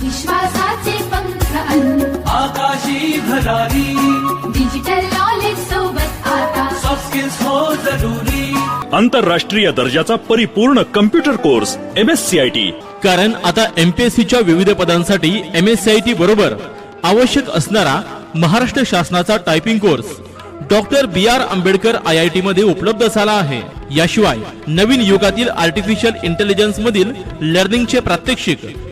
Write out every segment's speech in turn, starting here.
विश्वासाचे पंख अनु आकाशी भरारी डिजिटल नॉलेज सोबत आता. सॉफ्ट स्किल्स हो जरुरी. आंतरराष्ट्रीय दर्जाचा परिपूर्ण computer course M S C I T कारण आता एमपीएससीच्या विविध पदांसाठी M S C I T बरोबर आवश्यक असणारा महाराष्ट्र शासनाचा typing course doctor B R Ambedkar I I T मध्ये उपलब्ध झाला आहे. याशिवाय नवीन युगातील आर्टिफिशियल इंटेलिजन्स मधील लर्निंगचे प्रात्यक्षिक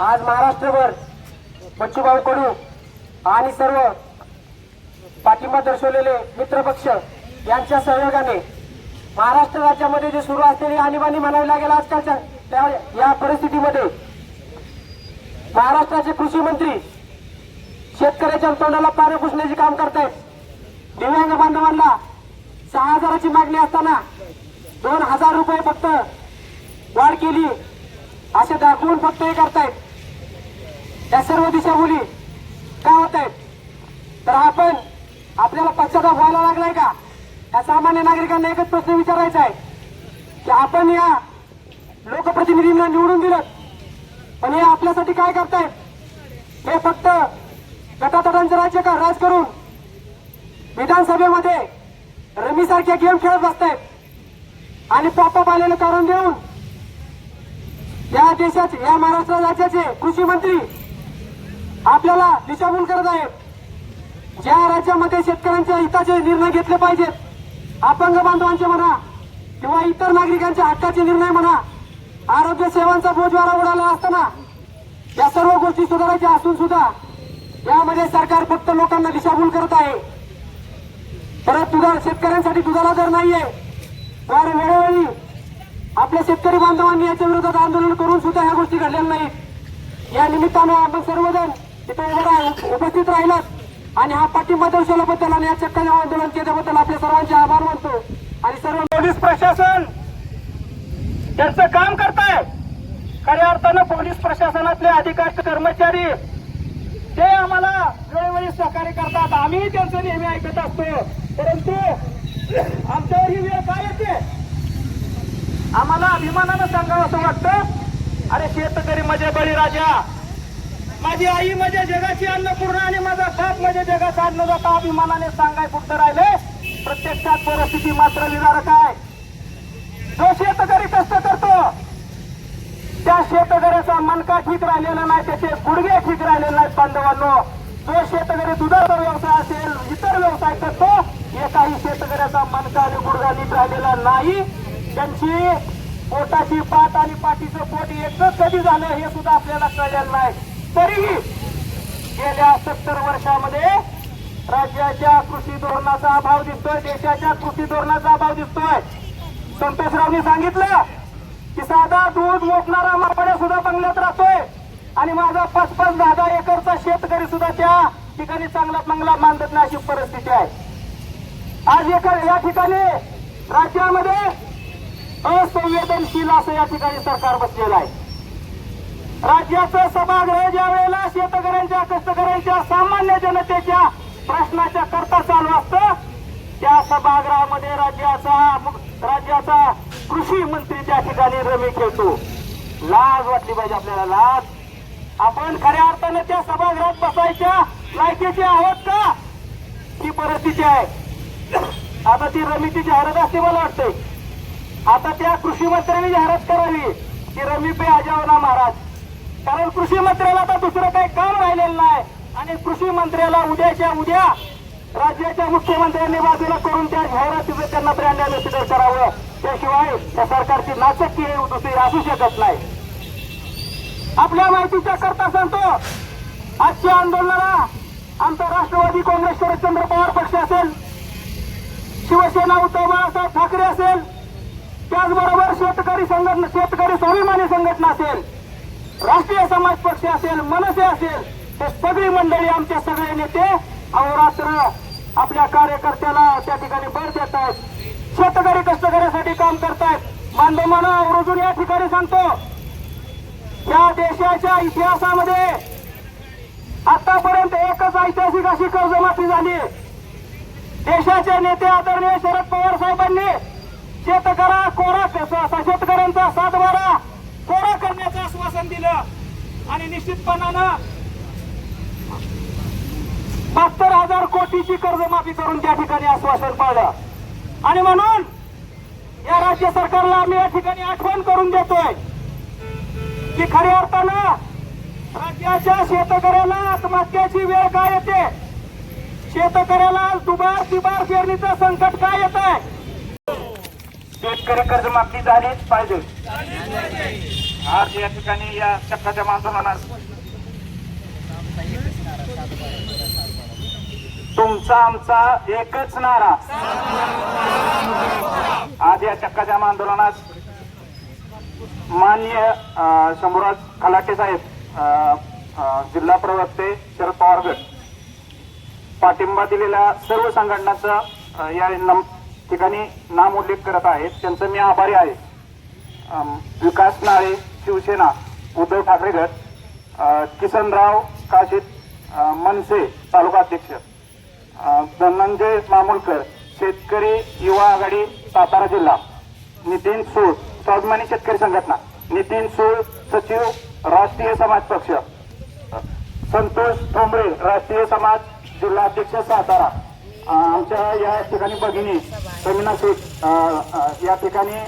आज महाराष्ट्रभर बच्चूभाऊ कडू आणि सर्व पाठिंबा दर्शवलेले मित्रपक्ष यांच्या सहयोगाने महाराष्ट्र राज्यामध्ये जे सुरू असलेली आणीबाणी म्हणावी लागेल आजकालच्या त्या या परिस्थितीमध्ये महाराष्ट्राचे कृषी मंत्री शेतकऱ्याच्या तोंडाला पाणी पुसण्याचे काम करतायत. दिव्यांग बांधवांना सहा हजाराची मागणी असताना दोन हजार रुपये फक्त वाढ केली असे दाखवून फक्त हे करतायत. या सर्व दिशाभूली काय होत आहेत तर आपण आपल्याला पश्चाताप व्हायला लागलाय का? या सामान्य नागरिकांना एकच प्रश्न विचारायचा आहे की आपण या लोकप्रतिनिधींना निवडून दिलं पण हे आपल्यासाठी काय करतायत? हे फक्त गटातटांचं राज्य का राज करून विधानसभेमध्ये रमीसारख्या गेम खेळत बसतायत? आणि पॉपअप आलेलं कारण देऊन या देशाचे या महाराष्ट्र राज्याचे कृषी मंत्री आपल्याला दिशाभूल करत आहेत ज्या राज्यामध्ये शेतकऱ्यांच्या हिताचे निर्णय घेतले पाहिजेत अपंग बांधवांचे म्हणा किंवा इतर नागरिकांच्या हक्काचे निर्णय म्हणा आरोग्य सेवांचा बोजवारा उडाला असताना या सर्व गोष्टी सुधारायच्या असून सुद्धा यामध्ये सरकार फक्त लोकांना दिशाभूल करत आहे. परत दुधा शेतकऱ्यांसाठी दुधाला दर नाहीये. तर वेळोवेळी आपल्या शेतकरी बांधवांनी याच्या विरोधात आंदोलन करून सुद्धा ह्या गोष्टी घडलेल्या नाहीत. या निमित्तानं आपण सर्वजण तिथे उभं उपस्थित राहिलात. आणि हा पाठिंबा दर्शवल्याबद्दल आणि या चक्का आंदोलन केल्याबद्दल आपल्या सर्वांचे आभार मानतो. आणि सर्व पोलीस प्रशासन त्यांचं काम करताय. खऱ्या अर्थानं पोलीस प्रशासनातले अधिकारी कर्मचारी ते आम्हाला वेळोवेळी सहकार्य करतात. आम्ही त्यांचं नेहमी ऐकत असतो. परंतु आमच्यावर ही वेळ काय येते? आम्हाला अभिमानानं सांगावं असं वाटतं. अरे शेतकरी माझे बळीराजा माझी आई म्हणजे जगाची अन्नपूर्ण आणि माझा बाप म्हणजे जगाचा अन्नदाता अभिमानाने सांगाय पुढचं राहिले. प्रत्यक्षात परिस्थिती मात्र विदारक आहे. जो शेतकरी कष्ट करतो त्या शेतकऱ्याचा मनका ठीक राहिलेला नाही त्याचे गुडघे ठीक राहिलेले नाहीत बांधवांनो. जो शेतकरी दुधाचा व्यवसाय असेल इतर व्यवसाय करतो एकाही शेतकऱ्याचा मनका आणि गुडघा नीट राहिलेला नाही. त्यांची पोटाची पाट आणि पाठीचं पोट एकच कधी झालं हे सुद्धा आपल्याला कळलेलं नाही. तरीही गेल्या सत्तर वर्षामध्ये राज्याच्या कृषी धोरणाचा अभाव दिसतोय देशाच्या कृषी धोरणाचा अभाव दिसतोय. संतोषरावनी सांगितलं की साधा दूध मोठणारा मापड्या सुद्धा बंगल्यात राहतोय. आणि माझा पाच दहा एकरचा शेतकरी सुद्धा त्या ठिकाणी चांगला बंगला बांधत नाही अशी परिस्थिती आहे. आज एकर या ठिकाणी राज्यामध्ये असंवेदनशील असं या ठिकाणी सरकार बसलेलं आहे. राज्याचं सभागृह ज्या वेळेला शेतकऱ्यांच्या कष्टकऱ्यांच्या सामान्य जनतेच्या प्रश्नाच्या करता चालू असतं त्या सभागृहामध्ये राज्याचा राज्याचा कृषी मंत्री त्या ठिकाणी रमी खेळतो लाज वाटली पाहिजे आपल्याला लाज. आपण खऱ्या अर्थानं त्या सभागृहात बसायच्या लायकीचे आहोत का? ही परिस्थिती आहे. आता ती रमीची जाहिरात असते मला वाटतंय. आता त्या कृषी मंत्र्यांनी जाहिरात करावी. की रमी पे आजावना महाराज. कारण कृषी मंत्र्याला आता दुसरं काही काम राहिलेलं नाही. आणि कृषी मंत्र्याला उद्याच्या उद्या राज्याच्या मुख्यमंत्र्यांनी बाजूला करून त्या जाहिरातीचं त्यांना ब्रँड अँबॅसिडर करावं. त्याशिवाय त्या सरकारची नाचक्की हे दुसरी असू शकत नाही. आपल्या माहितीच्या करता सांगतो आजच्या आंदोलनाला आमचा राष्ट्रवादी काँग्रेस शरदचंद्र पवार पक्ष असेल शिवसेना उद्धव बाळासाहेब ठाकरे असेल त्याचबरोबर शेतकरी संघटना शेतकरी स्वाभिमानी संघटना असेल. राष्ट्रीय समाज पक्ष असेल मनसे असेल ते सगळी मंडळी आमचे सगळे नेते अहोरात्र आपल्या कार्यकर्त्याला त्या ठिकाणी बळ देत आहेत. शेतकरी कष्टकऱ्यासाठी काम करतायत बांधवांना आवर्जून या ठिकाणी सांगतो या देशाच्या इतिहासामध्ये आतापर्यंत एकच ऐतिहासिक अशी कर्जमाफी झाली. देशाचे नेते आदरणीय शरद पवार साहेबांनी शेतकरा कोरा शेतकऱ्यांचा सातबारा कोरा करण्याचं आश्वासन दिलं. आणि निश्चितपणानं बहात्तर हजार कोटीची कर्जमाफी करून त्या ठिकाणी आश्वासन पाळलं. आणि म्हणून या राज्य सरकारला आम्ही या ठिकाणी आठवण करून देतोय की खऱ्या अर्थानं राज्याच्या शेतकऱ्याला आत्महत्याची वेळ काय येते? शेतकऱ्याला दुबार तिबार पेरणीचं संकट काय येतं? शेतकरी कर्जमाफी झालीच पाहिजे. आज या ठिकाणी या चक्काच्या माध्यमानं तुमचा आमचा एकच नारा. आज या चक्काच्या आंदोलनात मान्य अ, शंभूराज खलाटे साहेब जिल्हा प्रवक्ते शरद पवार गट पाठिंबा दिलेल्या सर्व संघटनाचा या ठिकाणी नाम उल्लेख करत आहेत. त्यांचं मी आभारी आहे. विकास नाळे शिवसेना उद्धव ठाकरे गट किसनराव काशीद मनसे तालुका अध्यक्ष धनंजय मामुलकर शेतकरी युवा आघाडी सातारा जिल्हा नितीन सूळ स्वाभिमानी शेतकरी संघटना नितीन सूळ सचिव राष्ट्रीय समाज पक्ष संतोष ठोंबरे राष्ट्रीय समाज जिल्हा अध्यक्ष सातारा. आमच्या या ठिकाणी भगिनी समीना शेख या ठिकाणी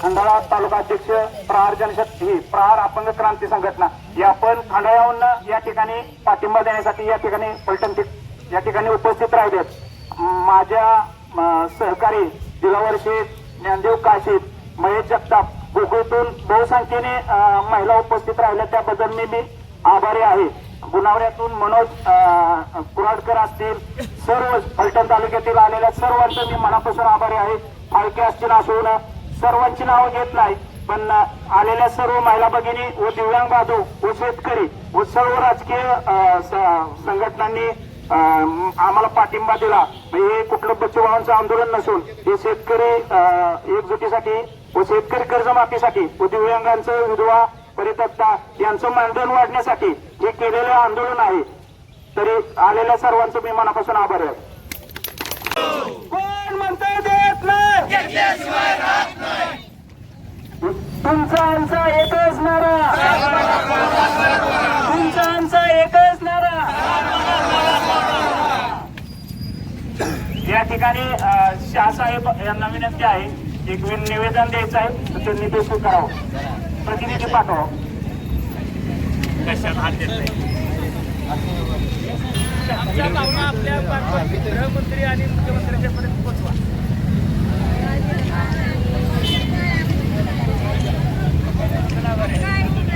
खंडाळा तालुका अध्यक्ष प्रहार जनशक्ती ही प्रहार अपंग क्रांती संघटना या पण खंडाळ्याहून या ठिकाणी पाठिंबा देण्यासाठी या ठिकाणी पलटण या ठिकाणी उपस्थित राहिलेत. माझ्या सहकारी दिलावर ज्ञानदेव काशीद महेश जगताप गोकुळतून बहुसंख्येने महिला उपस्थित राहिल्या त्याबद्दल मी मी आभारी आहे. गुणावऱ्यातून मनोज कुराडकर असतील सर्व फलटण तालुक्यातील आलेल्या सर्वांचं मी मनापासून आभारी आहे. फाळके असतील असून सर्वांची नावं घेत नाही पण आलेल्या सर्व महिला भगिनी व दिव्यांग बांधव व शेतकरी व सर्व राजकीय स- संघटनांनी आम्हाला पाठिंबा दिला. म्हणजे हे कुठलं बच्चूभावांचं आंदोलन नसून हे शेतकरी एकजुटीसाठी व शेतकरी कर्जमाफीसाठी व दिव्यांगांचं विधवा परितक्ता यांचं मानधन वाढण्यासाठी हे केलेलं आंदोलन आहे. तरी आलेल्या सर्वांचं मी मनापासून आभार आहे. कोण म्हणतंय देत नाही? तुमचा आमचा एकच नारा. तुमचा आमचा एकच नारा. या ठिकाणी शाहसाहेब यांना विनंती आहे एक निवेदन द्यायचं आहे तर त्यांनी ते स्वीकारावं. प्रतिनिधी पाठवा. कशात भावना आपल्या गृहमंत्री आणि मुख्यमंत्र्यांच्या पर्यंत पोहोचवा बरोबर